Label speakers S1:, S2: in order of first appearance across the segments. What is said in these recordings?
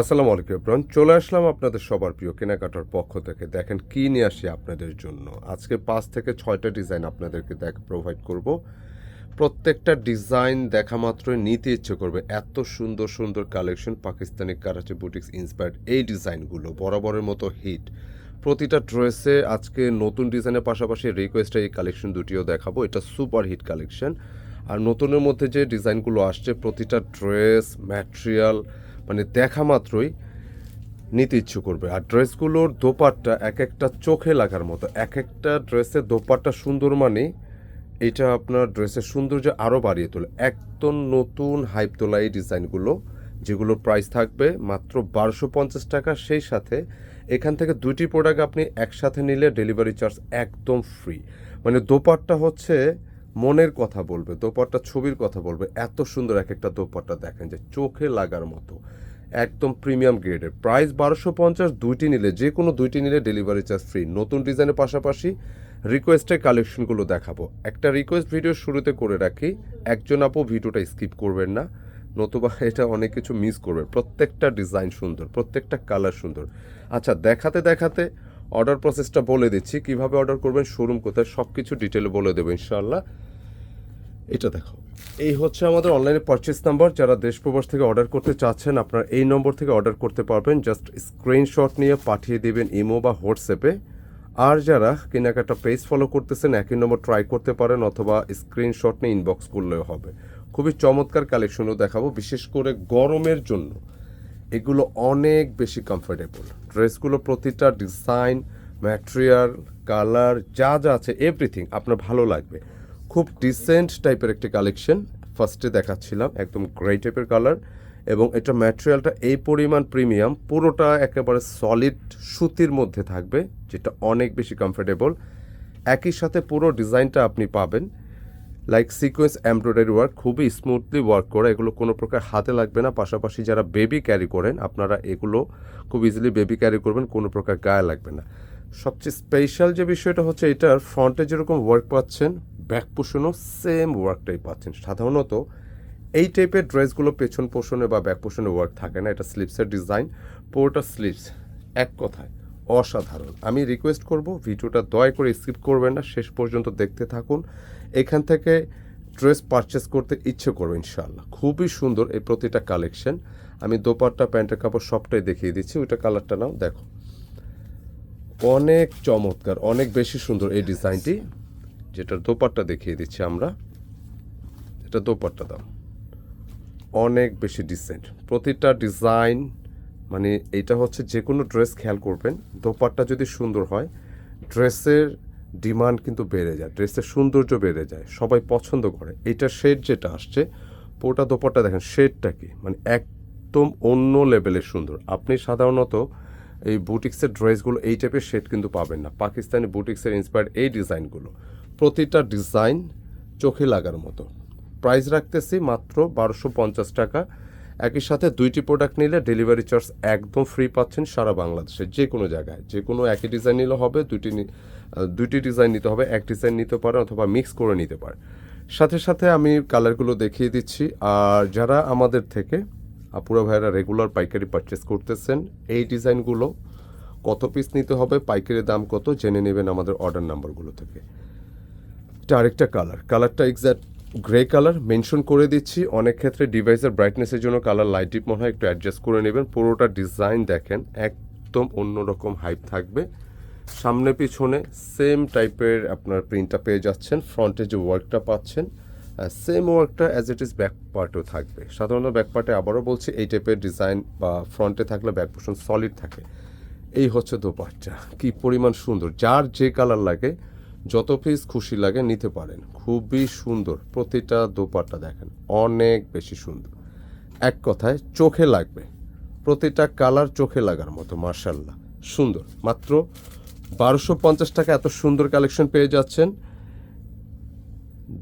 S1: আসসালামু আলাইকুম এব্রান চলে আসলাম আপনাদের সবার প্রিয় কেনাকাটার পক্ষ থেকে। দেখেন কি নিয়ে আসি আপনাদের জন্য। আজকে পাঁচ থেকে ছয়টা ডিজাইন আপনাদেরকে দেখ প্রোভাইড করব। প্রত্যেকটা ডিজাইন দেখা মাত্রই নিতে ইচ্ছে করবে। এত সুন্দর সুন্দর collection Pakistani Karachi boutiques inspired এই ডিজাইনগুলো। বরাবরের মতো হিট প্রতিটা ড্রেসে আজকে নতুন ডিজাইনের পাশাপাশি রিকোয়েস্টে এই কালেকশন দুটিও দেখাবো। এটা সুপার হিট কালেকশন আর নতুনের মধ্যে যে ডিজাইনগুলো আসছে, প্রতিটা ড্রেস ম্যাটেরিয়াল মানে দেখা মাত্রই নিতে ইচ্ছে করবে। আর ড্রেসগুলোর দোপাট্টা এক একটা চোখে লাগার মতো। এক একটা ড্রেসের দোপাট্টা সুন্দর মানে এটা আপনার ড্রেসের সৌন্দর্য আরও বাড়িয়ে তোলে। একদম নতুন হাইপ তোলা এই ডিজাইনগুলো, যেগুলোর প্রাইস থাকবে মাত্র বারোশো পঞ্চাশ টাকা। সেই সাথে এখান থেকে দুইটি প্রোডাক্ট আপনি একসাথে নিলে ডেলিভারি চার্জ একদম ফ্রি মানে দোপাট্টা হচ্ছে মনের কথা বলবে, দোপাট্টা ছবির কথা বলবে, এত সুন্দর এক একটা দোপাট্টা দেখেন যে চোখে লাগার মতো, একদম প্রিমিয়াম গ্রেডের প্রাইস বারোশো পঞ্চাশ, দুইটি নিলে, যে কোনো দুইটি নিলে ডেলিভারি চার্জ ফ্রি নতুন ডিজাইনের পাশাপাশি রিকোয়েস্টের কালেকশনগুলো দেখাবো। একটা রিকোয়েস্ট ভিডিও শুরুতে করে রাখি, একজন আপু ভিডিওটা স্কিপ করবেন না, নতুবা এটা অনেক কিছু মিস করবে। প্রত্যেকটা ডিজাইন সুন্দর, প্রত্যেকটা কালার সুন্দর। আচ্ছা দেখাতে দেখাতে অর্ডার প্রসেসটা বলে দিচ্ছি। কীভাবে অর্ডার করবেন শোরুম কোথায় সব কিছু ডিটেলে বলে দেবো, ইনশাআল্লাহ। এটা দেখো। এই হচ্ছে আমাদের অনলাইনে পারচেস নাম্বার যারা দেশ প্রবাস থেকে অর্ডার করতে চাচ্ছেন, আপনারা এই নম্বর থেকে অর্ডার করতে পারবেন। জাস্ট স্ক্রিনশট নিয়ে পাঠিয়ে দেবেন ইমো বা হোয়াটসঅ্যাপে। আর যারা কেনাকাটা পেজ ফলো করতেছেন, একই নম্বর ট্রাই করতে পারেন অথবা স্ক্রিনশট নিয়ে ইনবক্স করলেও হবে। খুবই চমৎকার কালেকশনও দেখাবো, বিশেষ করে গরমের জন্য। এগুলো অনেক বেশি কমফোর্টেবল ড্রেসগুলো প্রতিটা ডিজাইন ম্যাটেরিয়াল কালার যা যা আছে এভরিথিং আপনার ভালো লাগবে। খুব ডিসেন্ট টাইপের একটি কালেকশন ফার্স্টে দেখাচ্ছিলাম, একদম গ্রে টাইপের কালার এবং এটা ম্যাটেরিয়ালটা এই পরিমাণ প্রিমিয়াম পুরোটা একেবারে সলিড সুতির মধ্যে থাকবে, যেটা অনেক বেশি কমফোর্টেবল একই সাথে পুরো ডিজাইনটা আপনি পাবেন। লাইক সিকোয়েন্স এমব্রয়ডারি ওয়ার্ক খুবই স্মুথলি ওয়ার্ক করা। এগুলো কোনো প্রকার হাতে লাগবে না। পাশাপাশি যারা বেবি ক্যারি করেন, আপনারা এগুলো খুব ইজিলি বেবি ক্যারি করবেন, কোনো প্রকার গায়ে লাগবে না। সবচেয়ে স্পেশাল যে বিষয়টা হচ্ছে এটার ফ্রন্টে যেরকম ওয়ার্ক পাচ্ছেন ব্যাক পোষণও সেম ওয়ার্কটাই পাচ্ছেন। সাধারণত এই টাইপের ড্রেসগুলো পেছন পোষণে বা ব্যাক পোষণে ওয়ার্ক থাকে না। এটা স্লিপসের ডিজাইন পুরোটা স্লিপস এক কথায়। অসাধারণ। আমি রিকোয়েস্ট করব, ভিডিওটা দয়া করে স্কিপ করবেন না, শেষ পর্যন্ত দেখতে থাকুন। এখান থেকে ড্রেস পারচেস করতে ইচ্ছে করবে ইনশাল্লাহ খুবই সুন্দর এই প্রতিটা কালেকশন আমি দোপাট্টা, প্যান্টের কাপড় সবটাই দেখিয়ে দিচ্ছি, ওইটা কালারটা নাও, দেখো। অনেক চমৎকার, অনেক বেশি সুন্দর এই ডিজাইনটি যেটার দোপাট্টা দেখিয়ে দিচ্ছি আমরা। এটা দোপাট্টা দাও। অনেক বেশি ডিসেন্ট প্রতিটা ডিজাইন মানে এটা হচ্ছে যে কোনো ড্রেস খেয়াল করবেন, দোপাট্টা যদি সুন্দর হয়, ড্রেসের ডিমান্ড কিন্তু বেড়ে যায়, ড্রেসের সৌন্দর্য বেড়ে যায়, সবাই পছন্দ করে। এইটা শেড যেটা আসছে পুরোটা দোপাট্টা দেখেন শেডটা কি মানে একদম অন্য লেভেলের সুন্দর। আপনি সাধারণত এই বুটিক্সের ড্রেসগুলো এই টাইপের শেড কিন্তু পাবেন না, পাকিস্তানি বুটিক্সের ইন্সপায়ার্ড এই ডিজাইনগুলো। প্রতিটা ডিজাইন চোখে লাগার মতো। প্রাইস রাখতেছি মাত্র বারোশো পঞ্চাশ টাকা একই সাথে দুইটি প্রোডাক্ট নিলে ডেলিভারি চার্জ একদম ফ্রি পাচ্ছেন সারা বাংলাদেশে, যে কোনো জায়গায়। যে কোনো একই ডিজাইন নিলে হবে, দুইটি দুইটি ডিজাইন নিতে হবে, এক ডিজাইন নিতে পারেন অথবা মিক্স করে নিতে পারেন সাথে সাথে আমি কালারগুলো দেখিয়ে দিচ্ছি। আর যারা আমাদের থেকে, আপুরা ভাইয়েরা রেগুলার পাইকারি পারচেস করতেছেন, এই ডিজাইনগুলো কত পিস নিতে হবে, পাইকারি দাম কত, জেনে নেবেন আমাদের অর্ডার নাম্বারগুলো থেকে। এটা আরেকটা কালার কালারটা এক্স্যাক্ট গ্রে কালার মেনশন করে দিচ্ছি। অনেক ক্ষেত্রে ডিভাইসের ব্রাইটনেসের জন্য কালার লাইট ডিপ মনে হয়, একটু অ্যাডজাস্ট করে নেবেন। পুরোটা ডিজাইন দেখেন, একদম অন্যরকম হাইপ থাকবে। সামনে পিছনে সেম টাইপের আপনার প্রিন্টটা পেয়ে যাচ্ছেন ফ্রন্টে যে ওয়ার্কটা পাচ্ছেন সেম ওয়ার্কটা অ্যাজ ইট ইজ ব্যাক পার্টেও থাকবে। সাধারণত ব্যাক পার্টে আবারও বলছি, এই টাইপের ডিজাইন বা ফ্রন্টে থাকলে ব্যাক পোর্শন সলিড থাকে। এই হচ্ছে দোপাট্টা। কি পরিমাণ সুন্দর। যার যে কালার লাগে যত পিস খুশি লাগে নিতে পারেন। খুবই সুন্দর। প্রতিটা দোপাট্টা দেখেন, অনেক বেশি সুন্দর। এক কথায়, চোখে লাগবে। প্রতিটা কালার চোখে লাগার মতো মার্শাল্লাহ সুন্দর। মাত্র বারোশো পঞ্চাশ টাকা এত সুন্দর কালেকশন পেয়ে যাচ্ছেন।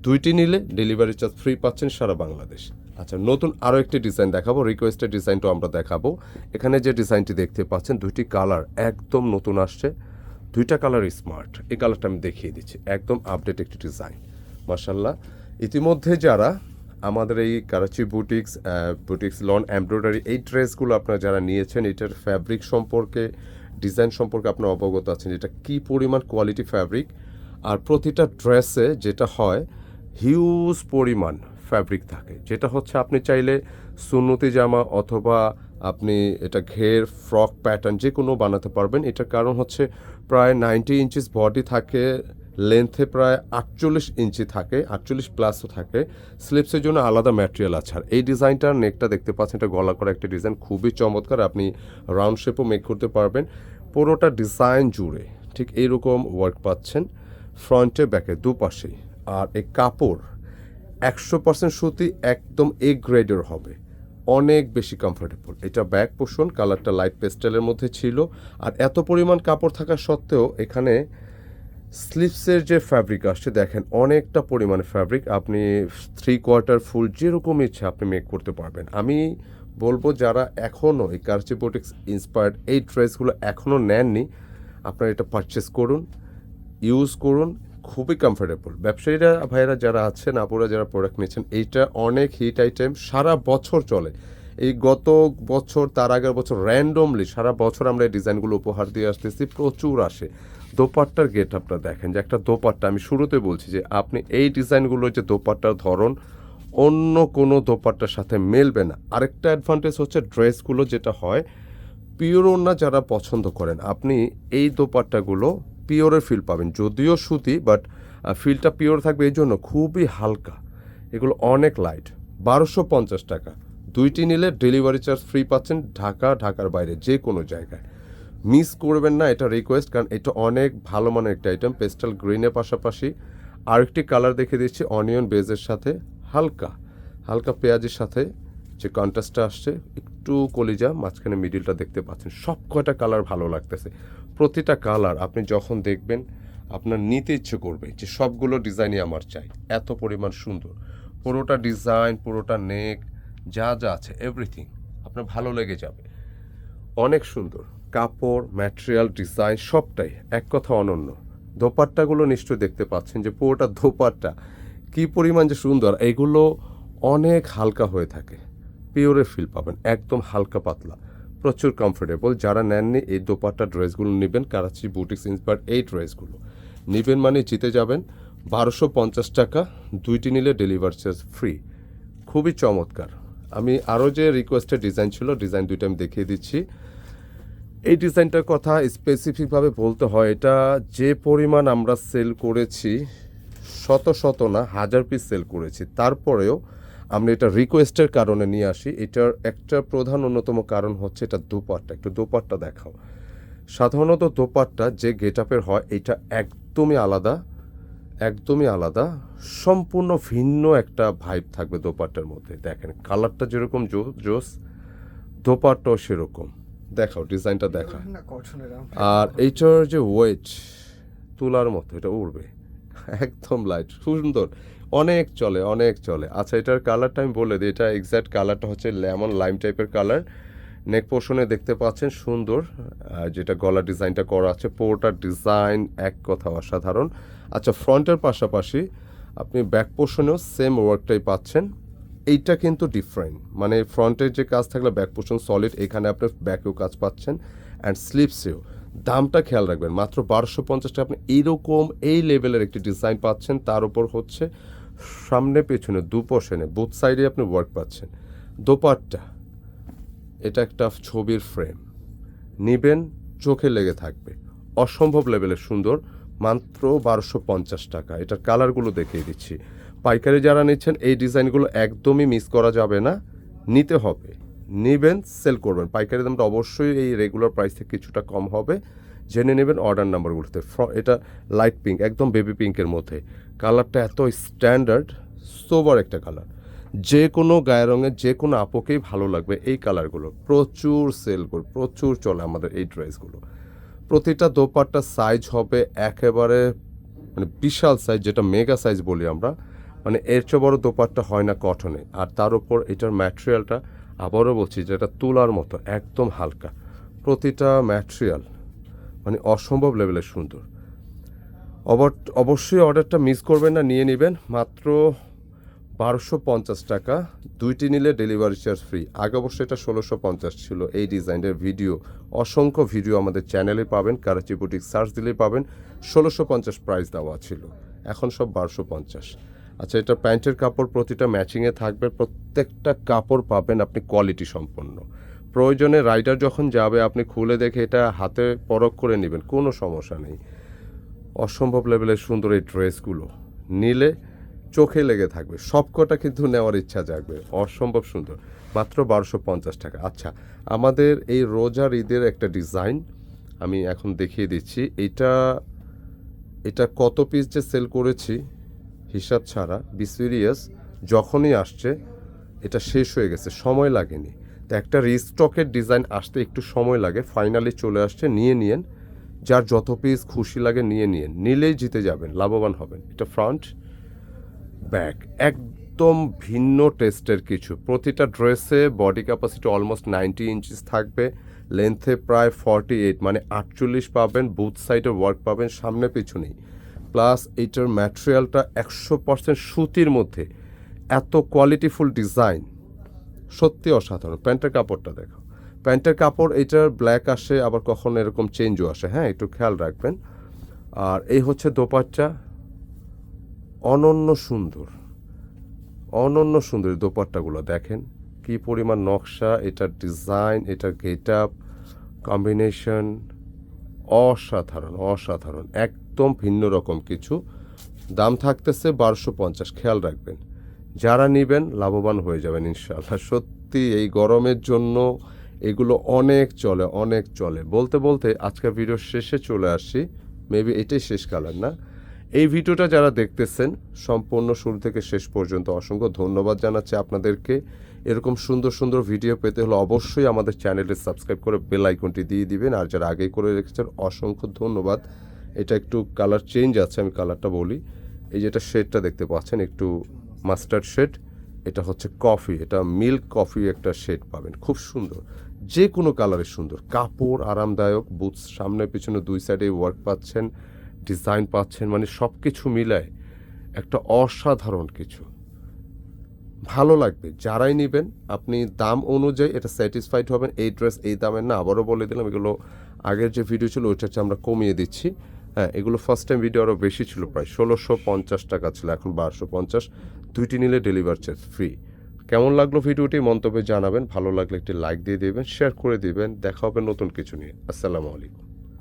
S1: দুইটি নিলে ডেলিভারি চার্জ ফ্রি পাচ্ছেন সারা বাংলাদেশ। আচ্ছা নতুন আরও একটি ডিজাইন দেখাবো রিকোয়েস্টের ডিজাইনটাও আমরা দেখাবো। এখানে যে ডিজাইনটি দেখতে পাচ্ছেন, দুইটি কালার একদম নতুন আসছে। দুইটা কালার স্মার্ট এই কালারটা আমি দেখিয়ে দিচ্ছি। একদম আপডেট একটি ডিজাইন মার্শাল্লাহ ইতিমধ্যে যারা আমাদের এই Karachi boutiques boutiques lawn embroidery এই ড্রেসগুলো আপনারা যারা নিয়েছেন, এটার ফ্যাব্রিক সম্পর্কে ডিজাইন সম্পর্কে আপনারা অবগত আছেন এটা কি পরিমাণ কোয়ালিটি ফ্যাব্রিক আর প্রতিটা ড্রেসে যেটা হয় হিউজ পরিমাণ ফ্যাব্রিক থাকে। যেটা হচ্ছে আপনি চাইলে সুন্নতি জামা অথবা আপনি এটা ঘের ফ্রক প্যাটার্ন যে কোনো বানাতে পারবেন। এটার কারণ হচ্ছে প্রায় নাইনটি ইঞ্চিস বডি থাকে, লেন্থে প্রায় আটচল্লিশ ইঞ্চি থাকে, আটচল্লিশ প্লাসও থাকে। স্লিপসের জন্য আলাদা ম্যাটেরিয়াল আছে। আর এই ডিজাইনটার নেকটা দেখতে পাচ্ছেন, এটা গলা করা একটা ডিজাইন, খুবই চমৎকার, আপনি রাউন্ড শেপও মেক করতে পারবেন। পুরোটা ডিজাইন জুড়ে ঠিক এইরকম ওয়ার্ক পাচ্ছেন ফ্রন্টে ব্যাকে দুপাশেই। আর এই কাপড় একশো পার্সেন্ট সুতি, একদম এ গ্রেডের হবে। অনেক বেশি কমফোর্টেবল এটা ব্যাক পোষণ কালারটা লাইট পেস্টেলের মধ্যে ছিল। আর এত পরিমাণ কাপড় থাকা সত্ত্বেও এখানে স্লিপসের যে ফ্যাব্রিক আসছে, দেখেন অনেকটা পরিমাণে ফ্যাব্রিক আপনি থ্রি কোয়ার্টার ফুল যেরকম ইচ্ছে আপনি মেক করতে পারবেন। আমি বলব যারা এখনও এই কার্চিবোটিক্স ইন্সপায়ার্ড এই ড্রেসগুলো এখনও নেননি, আপনারা এটা পারচেস করুন ইউজ করুন। খুবই কমফোর্টেবল ব্যবসায়ীরা, ভাইয়েরা যারা আছেন, আপুরা যারা প্রোডাক্ট নিয়েছেন এইটা অনেক হিট আইটেম সারা বছর চলে। এই গত বছর, তার আগের বছর র্যান্ডমলি সারা বছর আমরা এই ডিজাইনগুলো উপহার দিয়ে আসতেছি, প্রচুর আসে। দোপাট্টার গেট আপনারা দেখেন যে একটা দোপাট্টা, আমি শুরুতে বলছি যে আপনি এই ডিজাইনগুলো যে দোপাট্টার ধরন, অন্য কোনো দোপাট্টার সাথে মেলবে না। আরেকটা অ্যাডভান্টেজ হচ্ছে ড্রেসগুলো যেটা হয় পিওর ওড়না যারা পছন্দ করেন, আপনি এই দোপাট্টাগুলো পিওরের ফিল পাবেন। যদিও সুতি বাট ফিলটা পিওর থাকবে, এই জন্য খুবই হালকা। এগুলো অনেক লাইট বারোশো পঞ্চাশ টাকা। দুইটি নিলে ডেলিভারি চার্জ ফ্রি পাচ্ছেন ঢাকা, ঢাকার বাইরে, যে কোনো জায়গায়। মিস করবেন না এটা রিকোয়েস্ট কারণ এটা অনেক ভালো মানের একটা আইটেম পেস্টাল গ্রিনের পাশাপাশি। আরেকটি কালার দেখে দিচ্ছি অনিয়ন বেজের সাথে, হালকা হালকা পেঁয়াজের সাথে যে কন্ট্রাস্টটা আসছে, একটু কলিজা, মাঝখানে মিডিলটা দেখতে পাচ্ছেন। সব কয়টা কালার ভালো লাগতেছে। প্রতিটা কালার আপনি যখন দেখবেন, আপনার নিতে ইচ্ছে করবে যে সবগুলো ডিজাইনই আমার চাই। এত পরিমাণ সুন্দর। পুরোটা ডিজাইন পুরোটা নেক, যা যা আছে এভরিথিং আপনার ভালো লেগে যাবে। অনেক সুন্দর। কাপড় ম্যাটেরিয়াল ডিজাইন সবটাই এক কথা অনন্য। দোপাট্টাগুলো নিশ্চয়ই দেখতে পাচ্ছেন যে পুরোটা দোপাট্টা। কী পরিমাণ যে সুন্দর। এগুলো অনেক হালকা হয়ে থাকে। পিওরে ফিল পাবেন। একদম হালকা পাতলা। প্রচুর কমফোর্টেবল যারা নেননি, এই দোপাট্টা ড্রেসগুলো নেবেন কারাচি বুটিক্স ইন্সপায়ার্ড এই ড্রেসগুলো। নেবেন মানে জিতে যাবেন। বারোশো পঞ্চাশ টাকা, দুইটি নিলে ডেলিভার চার্জ ফ্রি খুবই চমৎকার। আমি আরও যে রিকোয়েস্টের ডিজাইন ছিল ডিজাইন দুইটা আমি দেখিয়ে দিচ্ছি। এই ডিজাইনটার কথা স্পেসিফিকভাবে বলতে হয়, এটা যে পরিমাণ আমরা সেল করেছি, শত শত না, হাজার পিস সেল করেছি। তারপরেও আমরা এটা রিকোয়েস্টের কারণে নিয়ে আসি। এটার একটা প্রধান অন্যতম কারণ হচ্ছে এটা দোপাট্টা। একটু দোপাট্টা দেখাও। সাধারণত দোপাট্টা যে গেট আপের হয় এটা একদমই আলাদা একদমই আলাদা সম্পূর্ণ ভিন্ন একটা ভাইব থাকবে দোপাট্টার মধ্যে। দেখেন কালারটা যেরকম জো- জোস দোপাট্টাও সেরকম। দেখাও ডিজাইনটা দেখা আর এইটার যে ওয়েট তুলার মতো এটা উড়বে। একদম লাইট সুন্দর। অনেক চলে অনেক চলে। আচ্ছা এটার কালারটা আমি বলে দিই। এটা এক্স্যাক্ট কালারটা হচ্ছে লেমন লাইম টাইপের কালার নেক পোর্শনে দেখতে পাচ্ছেন সুন্দর যেটা গলা ডিজাইনটা করা আছে। পুরোটার ডিজাইন এক কথা অসাধারণ। আচ্ছা ফ্রন্টের পাশাপাশি আপনি ব্যাক পোর্শনেও সেম ওয়ার্কটাই পাচ্ছেন। এইটা কিন্তু ডিফারেন্ট মানে ফ্রন্টের যে কাজ থাকলে ব্যাক পোর্শন সলিড এখানে আপনি ব্যাকেও কাজ পাচ্ছেন। অ্যান্ড স্লিপসেও দামটা খেয়াল রাখবেন, মাত্র বারোশো পঞ্চাশ টাকা। আপনি এইরকম এই লেভেলের একটি ডিজাইন পাচ্ছেন। তার উপর হচ্ছে সামনে, পেছনে দু পোর্শনে বুথ সাইডে আপনি ওয়ার্ক পাচ্ছেন। দোপাট্টা, এটা একটা ছবির ফ্রেম নিবেন, চোখে লেগে থাকবে। অসম্ভব লেভেলের সুন্দর, মাত্র বারোশো পঞ্চাশ টাকা। এটার কালারগুলো দেখিয়ে দিচ্ছি। পাইকারি যারা নিচ্ছেন, এই ডিজাইনগুলো একদমই মিস করা যাবে না। নিতে হবে। নিবেন সেল করবেন। পাইকারি দামটা অবশ্যই এই রেগুলার প্রাইস থেকে কিছুটা কম হবে। জেনে নেবেন অর্ডার নাম্বারগুলোতে ফ্র- এটা লাইট পিঙ্ক একদম বেবি পিঙ্কের মধ্যে। কালারটা এত স্ট্যান্ডার্ড সোবার একটা কালার যে কোনো গায়ের রঙের যে কোনো আপোকেই ভালো লাগবে এই কালারগুলো প্রচুর সেল করে, প্রচুর চলে আমাদের এই ড্রেসগুলো প্রতিটা দোপাট্টার সাইজ হবে একেবারে মানে বিশাল সাইজ যেটা মেগা সাইজ বলি আমরা। মানে এর চেয়ে বড় দোপাট্টা হয় না কটনে আর তার উপর এটার ম্যাটেরিয়ালটা আবারও বলছি যেটা তুলার মতো, একদম হালকা। প্রতিটা ম্যাটেরিয়াল মানে অসম্ভব লেভেলের সুন্দর। অবশ্যই অর্ডারটা মিস করবেন না, নিয়ে নেবেন। মাত্র বারোশো পঞ্চাশ টাকা। দুইটি নিলে ডেলিভারি চার্জ ফ্রি। আগে অবশ্যই এটা ষোলোশো পঞ্চাশ ছিল। এই ডিজাইনের ভিডিও, অসংখ্য ভিডিও আমাদের চ্যানেলে পাবেন। কারাচি বুটিক সার্চ দিলেই পাবেন। ষোলোশো পঞ্চাশ প্রাইস দেওয়া ছিল। এখন সব বারোশো পঞ্চাশ। আচ্ছা এটা প্যান্টের কাপড় প্রতিটা ম্যাচিংয়ে থাকবে। প্রত্যেকটা কাপড় পাবেন আপনি কোয়ালিটি সম্পন্ন। প্রয়োজনে রাইডার যখন যাবে, আপনি খুলে দেখে এটা হাতে পরখ করে নেবেন। কোনো সমস্যা নেই। অসম্ভব লেভেলের সুন্দর এই ড্রেসগুলো। নিলে চোখে লেগে থাকবে, সবকটা কিন্তু নেওয়ার ইচ্ছা জাগবে, অসম্ভব সুন্দর। মাত্র বারোশো পঞ্চাশ টাকা। আচ্ছা আমাদের এই রোজার ঈদের একটা ডিজাইন আমি এখন দেখিয়ে দিচ্ছি। এটা এটা কত পিস যে সেল করেছি, হিসাব ছাড়া বি সিরিয়াস যখনই আসছে, এটা শেষ হয়ে গেছে, সময় লাগেনি। তো একটা রিস্টকের ডিজাইন আসতে একটু সময় লাগে ফাইনালি চলে আসছে, নিয়ে নিয়েন। যার যত পিস খুশি লাগে নিয়ে নিয়েন নিলেই জিতে যাবেন, লাভবান হবেন। এটা ফ্রন্ট ব্যাক একদম ভিন্ন টেস্টের কিছু। প্রতিটা ড্রেসে body capacity almost ninety inches থাকবে লেন্থে প্রায় ফর্টি এইট মানে আটচল্লিশ পাবেন বুথ সাইডে ওয়ার্ক পাবেন, সামনে পিছনেই প্লাস এইটার ম্যাটেরিয়ালটা একশো পার্সেন্ট সুতির মধ্যে। এত কোয়ালিটিফুল ডিজাইন সত্যি অসাধারণ। প্যান্টের কাপড়টা দেখো প্যান্টের কাপড়, এটার ব্ল্যাক আসে, আবার কখনো এরকম চেঞ্জও আসে। হ্যাঁ একটু খেয়াল রাখবেন। আর এই হচ্ছে দোপাট্টা। অনন্য সুন্দর। অনন্য সুন্দর দোপাট্টাগুলো, দেখেন। কি পরিমাণ নকশা, এটার ডিজাইন এটার গেট আপ কম্বিনেশন অসাধারণ অসাধারণ। একদম ভিন্ন রকম কিছু। দাম থাকতেছে বারোশো পঞ্চাশ, খেয়াল রাখবেন। যারা নেবেন, লাভবান হয়ে যাবেন, ইনশাআল্লাহ। সত্যি, এই গরমের জন্য এগুলো অনেক চলে অনেক চলে। বলতে বলতে আজকের ভিডিওর শেষে চলে আসছি মেবি এটাই শেষ কালার, না? এই ভিডিওটা যারা দেখতেছেন, সম্পূর্ণ শুরু থেকে শেষ পর্যন্ত অসংখ্য ধন্যবাদ জানাচ্ছি আপনাদেরকে। এরকম সুন্দর সুন্দর ভিডিও পেতে হলে অবশ্যই আমাদের চ্যানেলে সাবস্ক্রাইব করে বেল আইকনটি দিয়ে দিবেন। আর যারা আগেই করে রেখেছেন, অসংখ্য ধন্যবাদ। এটা একটু কালার চেঞ্জ আছে, আমি কালারটা বলি। এই যেটা শেডটা দেখতে পাচ্ছেন, একটু মাস্টার্ড শেড এটা হচ্ছে কফি এটা মিল্ক কফি একটা শেড পাবেন। খুব সুন্দর। যে কোনো কালারের সুন্দর। কাপড় আরামদায়ক বুথ সামনে পিছনে দুই সাইডে ওয়ার্ক পাচ্ছেন ডিজাইন পাচ্ছেন মানে সব কিছু মিলায় একটা অসাধারণ কিছু। ভালো লাগবে। যারাই নেবেন, আপনি দাম অনুযায়ী এটা স্যাটিসফাইড হবেন। এই ড্রেস এই দামের না, আবারও বলে দিলাম, এগুলো আগের যে ভিডিও ছিল ওইটা আমরা কমিয়ে দিচ্ছি। হ্যাঁ এগুলো ফার্স্ট টাইম ভিডিও আরও বেশি ছিল, প্রায় ষোলোশো পঞ্চাশ টাকা ছিল, এখন বারোশো পঞ্চাশ। দুইটি নিলে ডেলিভার চার্জ ফ্রি কেমন লাগল ভিডিওটি? মন্তব্যে জানাবেন। ভালো লাগলে একটি লাইক দিয়ে দেবেন শেয়ার করে দেবেন। দেখা হবে নতুন কিছু নিয়ে। আসসালামু আলাইকুম।